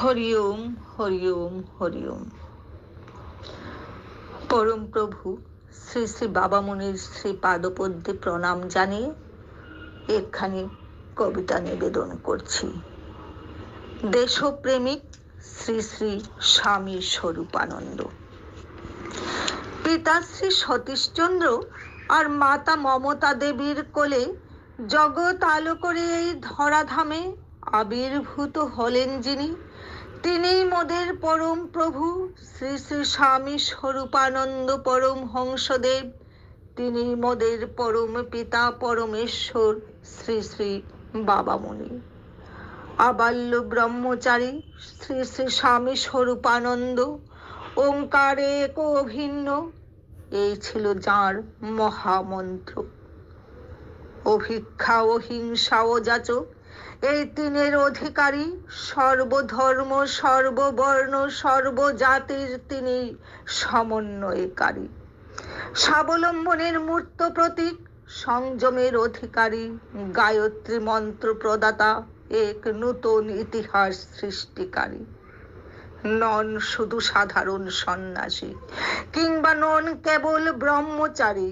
হরি ওম হরি ওম হরি ওম পরম প্রভু, শ্রী শ্রী বাবামণির শ্রী পাদপদ্মে প্রণাম জানিয়ে একখানি কবিতা নিবেদন করছি। দেশপ্রেমিক শ্রী শ্রী স্বামী স্বরূপানন্দ। পিতা শ্রী সতীশচন্দ্র আর মাতা মমতা দেবীর কোলে জগৎ আলো করে এই ধরাধামে আবির্ভূত হলেন যিনি, তিনিই মোদের পরম প্রভু, শ্রী শ্রী স্বামী স্বরূপানন্দ পরম হংসদেব তিনি মোদের পরম পিতা পরমেশ্বর, শ্রী শ্রী বাবামণি। আবাল্য ব্রহ্মচারী, শ্রী শ্রী স্বামী স্বরূপানন্দ, ওঙ্কারে এক অভিন্ন এই ছিল যাঁর মহামন্ত্র। অভিক্ষা ও হিংসা ও যাচক এই তিনের অধিকারী সর্বধর্ম, সর্ববর্ণ, সর্বজাতির তিনি সমন্বয়কারী। স্বাবলম্বনের মূর্ত প্রতীক, সংযমের অধিকারী, গায়ত্রী মন্ত্র প্রদাতা, এক নূতন ইতিহাস সৃষ্টিকারী। নন শুধু সাধারণ সন্ন্যাসী, কিংবা নন কেবল ব্রহ্মচারী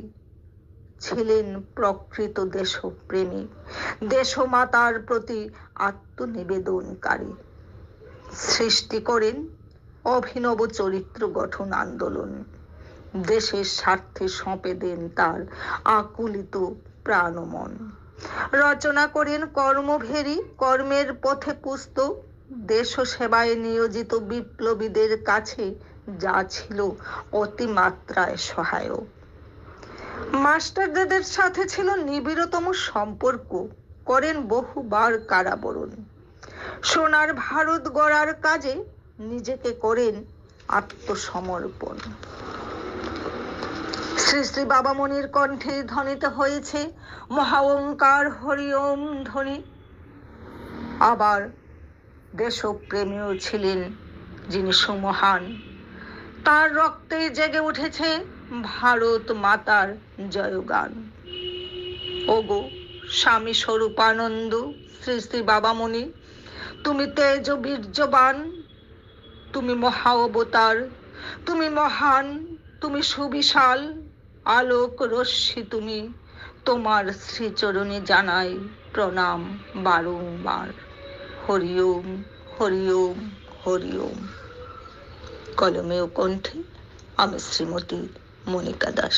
ছিলেন প্রকৃত দেশপ্রেমী। দেশমাতার প্রতি আত্মনিবেদনকারী। সৃষ্টি করেন অভিনব চরিত্র গঠন আন্দোলন। দেশের স্বার্থে সঁপে দেন তার আকুলিত প্রাণমন। রচনা করেন কর্মভেরি, কর্মের পথে পুস্তক দেশ সেবায় নিয়োজিত বিপ্লবীদের কাছে যা ছিল অতিমাত্রায় সহায়ক। মাস্টারদের সাথে ছিল নিবিড়তম সম্পর্ক, করেন বহুবার কারাবরণ। সোনার ভারত গড়ার কাজে নিজেকে করেন আত্মসমর্পণ। শ্রী শ্রী বাবামণির কণ্ঠে ধ্বনিত হয়েছে, মহাওঙ্কার হরিওম ধ্বনি। আবার দেশপ্রেমীও ছিলেন যিনি সুমহান। তার রক্তে জেগে উঠেছে ভারত মাতার জয়গান। ওগো স্বামী স্বরূপানন্দ শ্রী শ্রী বাবামণি, তুমি তেজ বীর্যবান, তুমি মহা অবতার, তুমি মহান, তুমি সুবিশাল, আলোক রশ্মি তুমি, তোমার শ্রীচরণে জানাই প্রণাম বারংবার। হরিওম হরিওম হরিওম কলমে ও কণ্ঠে আমি শ্রীমতী মনিকা দাস।